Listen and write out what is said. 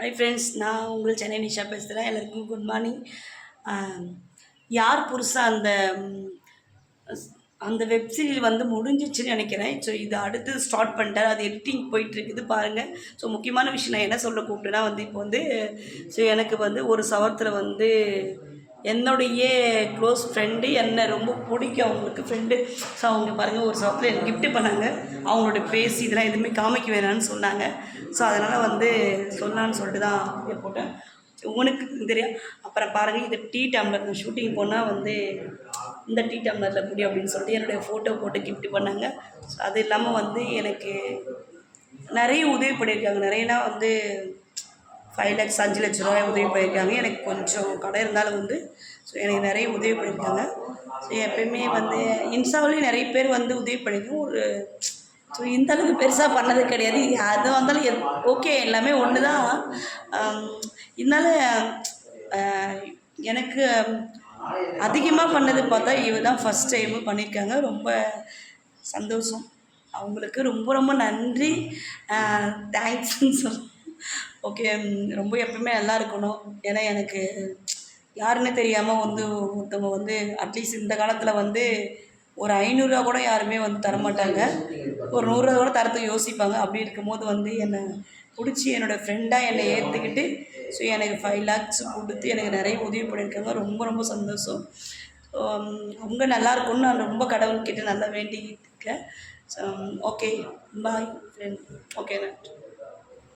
Hi friends நான் உங்கள் சென்னை நிஷா பேசுகிறேன் எல்லாருக்கும் குட் மார்னிங் யார் புருஷா அந்த அந்த வெப் சீரியல் வந்து முடிஞ்சிச்சுன்னு நினைக்கிறேன். ஸோ இது அடுத்து ஸ்டார்ட் பண்ணிட்டார். அது எடிட்டிங் போயிட்டுருக்குது பாருங்கள் ஸோ முக்கியமான விஷயம் நான் என்ன சொல்ல கூப்பிட்டேன்னா வந்து இப்போ வந்து ஸோ எனக்கு வந்து ஒரு சவரத்தில் வந்து என்னுடைய க்ளோஸ் ஃப்ரெண்டு என்னை ரொம்ப பிடிக்கும். அவங்களுக்கு ஃப்ரெண்டு ஸோ அவங்க பாருங்கள் ஒரு சவரத்தில் எனக்கு கிஃப்ட்டு பண்ணாங்க. அவங்களோட பேசி இதெல்லாம் எதுவுமே காமிக்க வேணாம்னு சொன்னாங்க. ஸோ அதனால் வந்து சொல்லலான்னு சொல்லிட்டு தான் இதை போட்டேன். உனக்கு தெரியும். அப்புறம் பாருங்கள் இந்த டீ டம்ளர் நான் ஷூட்டிங் போனால் வந்து இந்த டீ டம்ளரில் குடி அப்படின்னு சொல்லிட்டு என்னுடைய ஃபோட்டோ போட்டு கிஃப்ட் பண்ணாங்க. ஸோ அது இல்லாமல் வந்து எனக்கு நிறைய உதவி பண்ணியிருக்காங்க. நிறையனா வந்து ஃபைவ் லேக்ஸ் அஞ்சு லட்ச ரூபாய் உதவி பண்ணியிருக்காங்க. எனக்கு கொஞ்சம் கடை இருந்தாலும் வந்து ஸோ எனக்கு நிறைய உதவி பண்ணியிருக்காங்க. ஸோ எப்பயுமே வந்து இன்ஸ்டாவிலையும் நிறைய பேர் வந்து உதவி பண்ணியிருக்கோம் ஒரு ஸோ இந்த அளவுக்கு பெருசாக பண்ணது கிடையாது. அது வந்தாலும் எத் ஓகே எல்லாமே ஒன்று தான் இருந்தாலும் எனக்கு அதிகமாக பண்ணது பார்த்தா இவ தான் ஃபஸ்ட் டைமு பண்ணியிருக்காங்க. ரொம்ப சந்தோஷம். அவங்களுக்கு ரொம்ப ரொம்ப நன்றி. தேங்க்ஸ்ன்னு சொல்ல. ஓகே ரொம்ப எப்பவுமே நல்லா இருக்கணும். ஏன்னா எனக்கு யாருன்னு தெரியாமல் வந்து ஒருத்தவங்க வந்து அட்லீஸ்ட் இந்த காலத்தில் வந்து ஒரு ஐநூறுரூவா கூட யாருமே வந்து தரமாட்டாங்க ஒரு நூறுரூவா கூட தரத்துக்கு யோசிப்பாங்க. அப்படி இருக்கும்போது வந்து என்னை பிடிச்சி என்னோடய ஃப்ரெண்டாக என்னை ஏற்றுக்கிட்டு ஸோ எனக்கு ஃபைவ் லேக்ஸ் கொடுத்து எனக்கு நிறைய உதவி பண்ணியிருக்காங்க. ரொம்ப ரொம்ப சந்தோஷம். ரொம்ப அவங்க நல்லா இருக்கும்னு நான் ரொம்ப கடவுள்கிட்ட நல்லா வேண்டிக்கிட்டு இருக்கேன். So okay bye friend okay நன்றி.